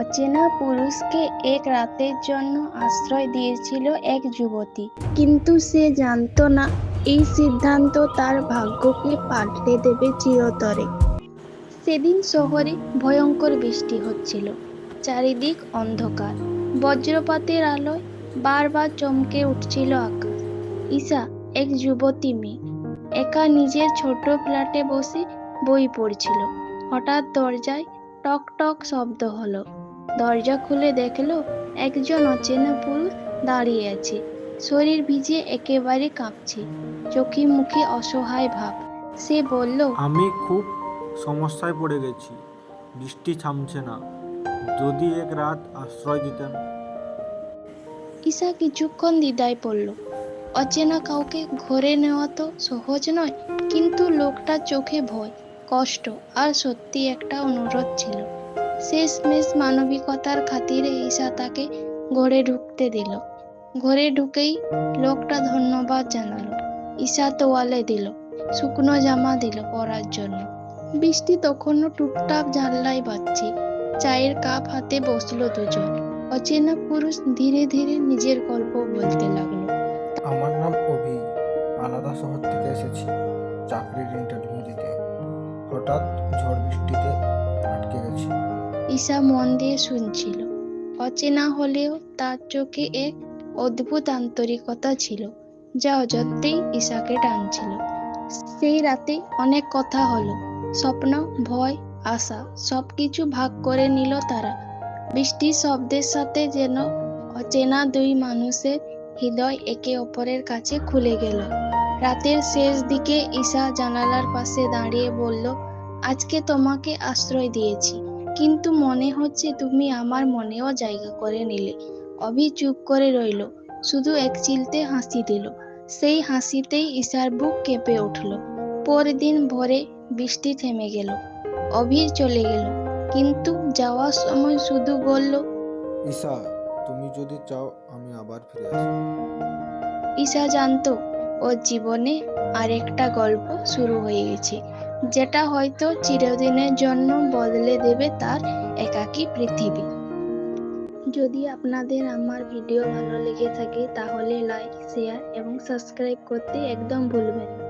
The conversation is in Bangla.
অচেনা পুরুষকে এক রাতের জন্য আশ্রয় দিয়েছিল এক যুবতী। কিন্তু সে জানতো না, এই সিদ্ধান্ত তার ভাগ্যকে পাল্টে দেবে চিরতরে। সেদিন শহরে ভয়ঙ্কর বৃষ্টি হচ্ছিল, চারিদিক অন্ধকার। বজ্রপাতের আলোয় বারবার চমকে উঠছিল আকাশ। ঈশা, এক যুবতী মেয়ে, একা নিজের ছোট ফ্ল্যাটে বসে বই পড়ছিল। হঠাৎ দরজায় টক টক শব্দ হলো। দরজা খুলে দেখল একজন অচেনা পুরুষ দাঁড়িয়ে আছে। শরীর ভিজে একেবারে কাঁপছে। চোখে মুখে অসহায় ভাব। সে বলল আমি খুব সমস্যায় পড়ে গেছি। বৃষ্টি থামছে না। যদি এক রাত আশ্রয় দিতেন। ঈশা কিছুক্ষণ দ্বিধায় পড়ল। অচেনা কাউকে ঘরে নেওয়া তো সহজ নয় কিন্তু লোকটার চোখে ভয় কষ্ট আর সত্যি একটা অনুরোধ ছিল। শেষমেশ মানবিকতার খাতিরে ঈশা তাকে ঘরে ঢুকতে দিল। ঘরে ঢুকেই লোকটা ধন্যবাদ জানালো। ঈশা তোয়ালে দিল, শুকনো জামা দিল পরার জন্য। বৃষ্টি তখনও টুপটাপ জানলায় বাজছে, চায়ের কাপ হাতে বসল দুজন। অচেনা পুরুষ ধীরে ধীরে নিজের গল্প বলতে লাগল। আমার নাম অভি, আলাদা শহর থেকে এসেছি, চাকরির ইন্টারভিউ দিতে। হঠাৎ ঝড় বৃষ্টিতে ঈশা মন দিয়ে শুনছিল। অচেনা হলেও তার চোখে এক অদ্ভুত আন্তরিকতা ছিল, যা অযত্বেই ঈশাকে টানছিল। সেই রাতে অনেক কথা হলো, স্বপ্ন, ভয়, আশা সব কিছু ভাগ করে নিল তারা। বৃষ্টির শব্দের সাথে যেন অচেনা দুই মানুষের হৃদয় একে অপরের কাছে খুলে গেল। রাতের শেষ দিকে ঈশা জানালার পাশে দাঁড়িয়ে বলল, আজকে তোমাকে আশ্রয় দিয়েছি। কিন্তু মনে হচ্ছে তুমি আমার মনেও জায়গা করে নিলে। অভি চুপ করে রইল শুধু এক চিলতে হাসি দিল। সেই হাসিতেই ঈশার বুক কেঁপে উঠল। পরদিন ভোরে বৃষ্টি থেমে গেল। অভির চলে গেল কিন্তু যাওয়ার সময় শুধু বলল ঈশা তুমি যদি চাও আমি আবার ফিরে আসব। ঈশা জানতো ওর জীবনে আরেকটা গল্প শুরু হয়ে গেছে, যেটা হয়তো চিরদিনের জন্য বদলে দেবে তার একাকী পৃথিবী। যদি আপনাদের আমার ভিডিও ভালো লেগে থাকে, তাহলে লাইক শেয়ার এবং সাবস্ক্রাইব করতে একদম ভুলবেন না।